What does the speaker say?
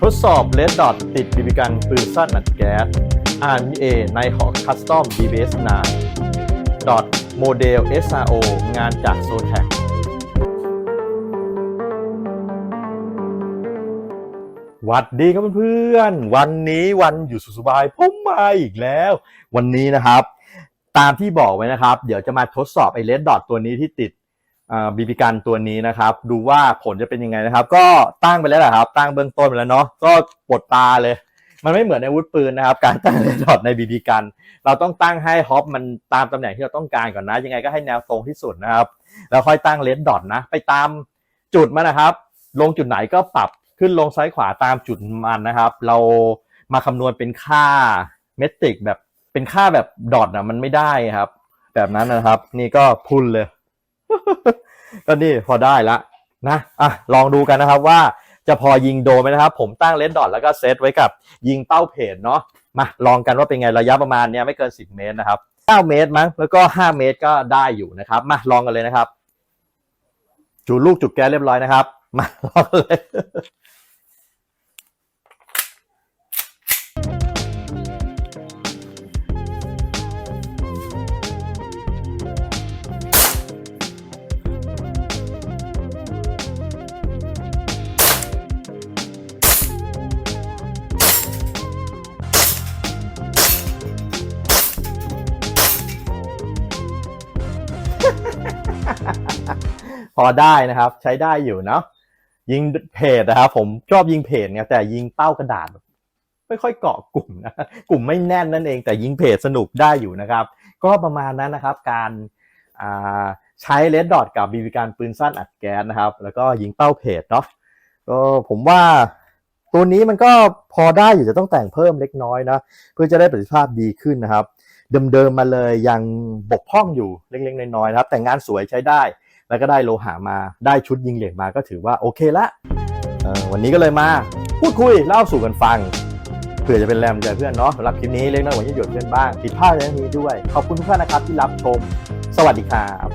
ทดสอบเลดดอทติดบีบีกันปืนสั้นอัดแก๊ส RMA ในหอคัสตอม BBS 9ดอทโมเดล SRO งานจากโซแท c หวัดดีครับเพื่อนๆ วันนี้วันอยู่สุขสบายผมมาอีกแล้ว วันนี้นะครับ ตามที่บอกไว้นะครับ เดี๋ยวจะมาทดสอบไอ้เลดดอทตัวนี้ที่ติด บีบีกันตัวนี้นะครับ ดูว่าผลจะเป็นยังไงนะครับ ก็ตั้งไปแล้วแหละครับ ตั้งเบื้องต้นไปแล้วเนาะก็ปลดตาเลย มันไม่เหมือนในวุธปืนนะครับ การตั้งเลดดอทในบีบีกัน เราต้องตั้งให้ฮอปมันตามตำแหน่งที่เราต้องการก่อนนะ ยังไงก็ให้แนวตรงที่สุดนะครับ แล้วค่อยตั้งเลดดอทนะ ไปตามจุดมันนะครับ ลงจุดไหนก็ปรับขึ้นลงซ้ายขวาตามจุดมันนะครับ เรามาคำนวณเป็นค่าเมตริกแบบเป็นค่าแบบดอทนะมันไม่ได้ครับ แบบนั้นนะครับ นี่ก็พุ่นเลย ก็นี่พอได้ละนะอะลองดูกันนะครับว่าจะพอยิงโดไหมนะครับ ผมตั้งเลนส์ดอทแล้วก็เซตไว้กับยิงเป้าเพจเนาะมาลองกันว่าเป็นไงระยะประมาณเนี้ยไม่เกิน 10 เมตรนะครับ 9 เมตรมั้งแล้วก็ 5 เมตรก็ได้อยู่นะครับ มาลองกันเลยนะครับ จุดลูกจุดแก๊สเรียบร้อยนะครับ มาลองเลย พอได้นะครับ ใช้ได้อยู่เนาะยิงเพจนะครับผมชอบยิงเพจไงแต่ยิงเป้ากระดาษไม่ค่อยเกาะกลุ่มนะกลุ่มไม่แน่นนั่นเองแต่ยิงเพจสนุกได้อยู่นะครับ ก็ประมาณนั้นนะครับ การใช้เลดดอทกับบีบีการปืนสั้นอัดแก๊สนะครับ แล้วก็ยิงเป้าเพจเนาะก็ผมว่าตัวนี้มันก็พอได้อยู่จะต้องแต่งเพิ่มเล็กน้อยนะ เพื่อจะได้ประสิทธิภาพดีขึ้นนะครับ เดิมๆมาเลยยังบกพร่องอยู่เล็กๆน้อยๆนะครับ แต่งานสวยใช้ได้ แล้วก็ได้โลหะมาได้ชุดยิงเหรียญมาก็ถือว่าโอเคละวันนี้ก็เลยมาพูดคุยเล่าสู่กันฟังเผื่อจะเป็นแรงใจเพื่อนเนาะสำหรับคลิปนี้เล็กน้อยกว่าที่หยดเพื่อนบ้างผิดพลาดในเรื่องนี้ด้วย ขอบคุณทุกท่านนะครับที่รับชม สวัสดีครับ